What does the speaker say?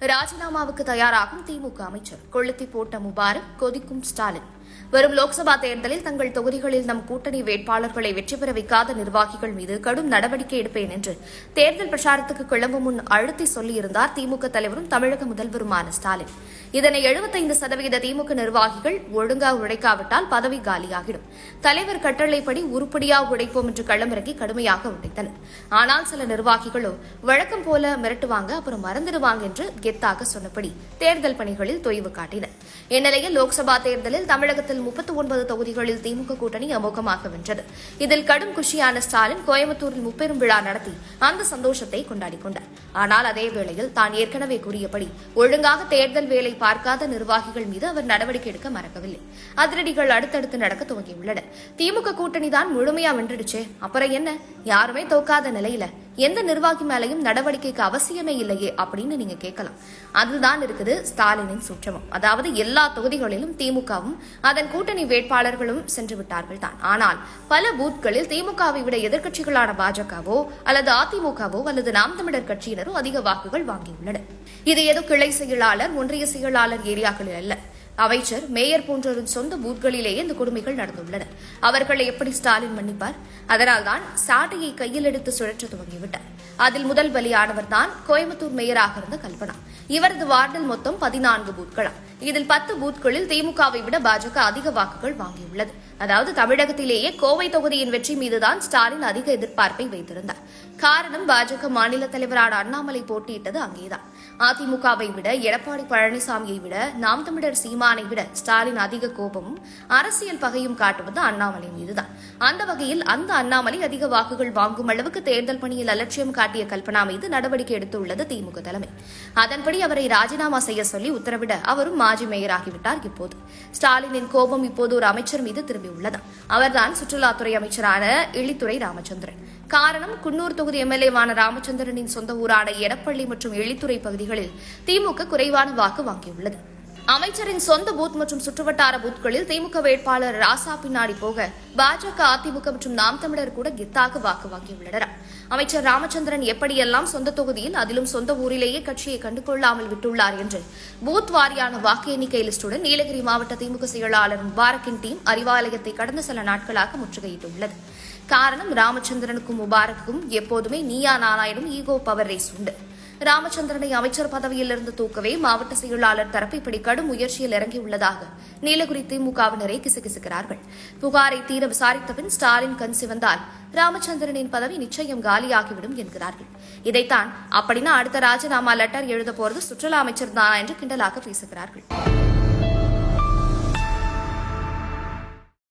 ராஜினாமாவுக்கு தயாராகும் திமுக அமைச்சர். கொளுத்தி போட்ட முபாரக் கொதிக்கும் ஸ்டாலின். வரும் லோக்சபா தேர்தலில் தங்கள் தொகுதிகளில் நம் கூட்டணி வேட்பாளர்களை வெற்றி பெற வைக்காத நிர்வாகிகள் மீது கடும் நடவடிக்கை எடுப்பேன் என்று தேர்தல் பிரச்சாரத்துக்கு கிளம்பும் முன் அழுத்தி சொல்லியிருந்தார் திமுக தலைவரும் தமிழக முதல்வருமான ஸ்டாலின். இதனை எழுபத்தைந்து சதவீத திமுக நிர்வாகிகள் ஒழுங்கா உழைக்காவிட்டால் பதவி காலியாகிடும். தலைவர் கட்டளைப்படி உருப்படியா உழைப்போம் என்று களமிறங்கி கடுமையாக உழைத்தனர் ஆனால் சில நிர்வாகிகளோ வழக்கம் போல மிரட்டுவாங்க அப்புறம் மறந்துடுவாங்க என்று கெத்தாக சொன்னபடி தேர்தல் பணிகளில் தொய்வு காட்டினர். இந்நிலையில் லோக்சபா தேர்தலில் தமிழகத்தில் முப்பத்தி ஒன்பது தொகுதிகளில் திமுக கூட்டணி அமோகமாக வென்றது. இதில் கடும் குஷியான ஸ்டாலின் கோயம்புத்தூரில் முப்பெரும் விழா நடத்தி அந்த சந்தோஷத்தை கொண்டாடிக் கொண்டார். ஆனால் அதே வேளையில் தான் ஏற்கனவே கூறியபடி ஒழுங்காக தேர்தல் வேலை பார்க்காத நிர்வாகிகள் மீது அவர் நடவடிக்கை எடுக்க மறக்கவில்லை. அதிரடிகள் அடுத்தடுத்து நடக்க துவங்கியுள்ளன. திமுக கூட்டணி தான் முழுமையா வென்றுடுச்சே. அப்புறம் என்ன? யாருமே தோக்காத நிலையில எந்த நிர்வாகி மேலையும் நடவடிக்கைக்கு அவசியமே இல்லையே அப்படின்னு நீங்க கேட்கலாம். அதுதான் இருக்குது ஸ்டாலினின் சுற்றமும். அதாவது எல்லா தொகுதிகளிலும் திமுகவும் அதன் கூட்டணி வேட்பாளர்களும் சென்று விட்டார்கள் தான் ஆனால் பல பூத்களில் திமுகவை விட எதிர்க்கட்சிகளான பாஜகவோ அல்லது அதிமுகவோ அல்லது நாம் தமிழர் கட்சியினரோ அதிக வாக்குகள் வாங்கியுள்ளனர். இது ஏதோ கிளை செயலாளர் ஒன்றிய செயலாளர் ஏரியாக்களில் அல்ல. அமைச்சர் மேயர் போன்றோரின் சொந்த பூத்களிலேயே இந்த கொடுமைகள் நடந்துள்ளன. அவர்களை எப்படி ஸ்டாலின் மன்னிப்பார்? அதனால்தான் சாட்டையை கையில் எடுத்து சுழற்ற துவங்கிவிட்டார். அதில் முதல் பலியானவர் தான் கோயம்புத்தூர் மேயராக இருந்த கல்பனா. இவரது வார்டில் மொத்தம் பதினான்கு பூத்களாம் இதில் பத்து பூத்களில் திமுகவை விட பாஜக அதிக வாக்குகள் வாங்கியுள்ளது. அதாவது தமிழகத்திலேயே கோவை தொகுதியின் வெற்றி மீதுதான் ஸ்டாலின் அதிக எதிர்பார்ப்பை வைத்திருந்தார். காரணம் பாஜக மாநில தலைவரான அண்ணாமலை போட்டியிட்டது அங்கேதான். அதிமுகவை விட எடப்பாடி பழனிசாமியை விட நாம் தமிழர் சீமானை விட ஸ்டாலின் அதிக கோபமும் அரசியல் பகையும் காட்டுவது அண்ணாமலை மீதுதான். அந்த வகையில் அந்த அண்ணாமலை அதிக வாக்குகள் வாங்கும் அளவுக்கு தேர்தல் பணியில் அலட்சியம் காட்டிய கல்பனா மீது நடவடிக்கை எடுத்துள்ளது திமுக தலைமை. அதன்படி அவரை ராஜினாமா செய்ய சொல்லி உத்தரவிட அவரும் மாஜி மேயராகிவிட்டார் இப்போது. ஸ்டாலினின் கோபம் இப்போது ஒரு அமைச்சர் மீது திரும்பியுள்ளது. அவர்தான் சுற்றுலாத்துறை அமைச்சரான இழித்துறை ராமச்சந்திரன். காரணம் குன்னூர் தொகுதி எம்எல்ஏவான ராமச்சந்திரனின் சொந்த ஊரான எடப்பள்ளி மற்றும் எழித்துறை பகுதிகளில் திமுக குறைவான வாக்கு வாங்கியுள்ளது. அமைச்சரின் சொந்த பூத் மற்றும் சுற்றுவட்டார பூத்களில் திமுக வேட்பாளர் ராசா பின்னாடி போக பாஜக அதிமுக மற்றும் நாம் தமிழர் கூட கெத்தாக வாக்கு வாங்கியுள்ளனர் அமைச்சர் ராமச்சந்திரன் எப்படியெல்லாம் சொந்த தொகுதியில் அதிலும் சொந்த ஊரிலேயே கட்சியை கண்டுகொள்ளாமல் விட்டுள்ளார் என்று பூத் வாரியான வாக்கு எண்ணிக்கை லிஸ்டுடன் நீலகிரி மாவட்ட திமுக செயலாளர் முபாரக்கின் டீம் அறிவாலயத்தை கடந்த சில நாட்களாக முற்றுகையிட்டுள்ளது. காரணம் ராமச்சந்திரனுக்கும் முபாரக்குக்கும் எப்போதுமே நீயா நாராயணும் ஈகோ பவர் ரேஸ் உண்டு. ராமச்சந்திரனை அமைச்சர் பதவியிலிருந்து தூக்கவே மாவட்ட செயலாளர் தரப்பு இப்படி கடும் முயற்சியில் இறங்கியுள்ளதாக நீலகிரி திமுகவினரை கிசுகிசுக்கிறார்கள். புகாரை தீர விசாரித்தபின் ஸ்டாலின் கண் சிவந்தால் ராமச்சந்திரனின் பதவி நிச்சயம் காலியாகிவிடும் என்கிறார்கள். இதைத்தான் அப்படின்னா அடுத்த ராஜினாமா லெட்டர் எழுத போறது சுற்றுலா அமைச்சர் தானா என்று கிண்டலாக பேசுகிறார்கள்.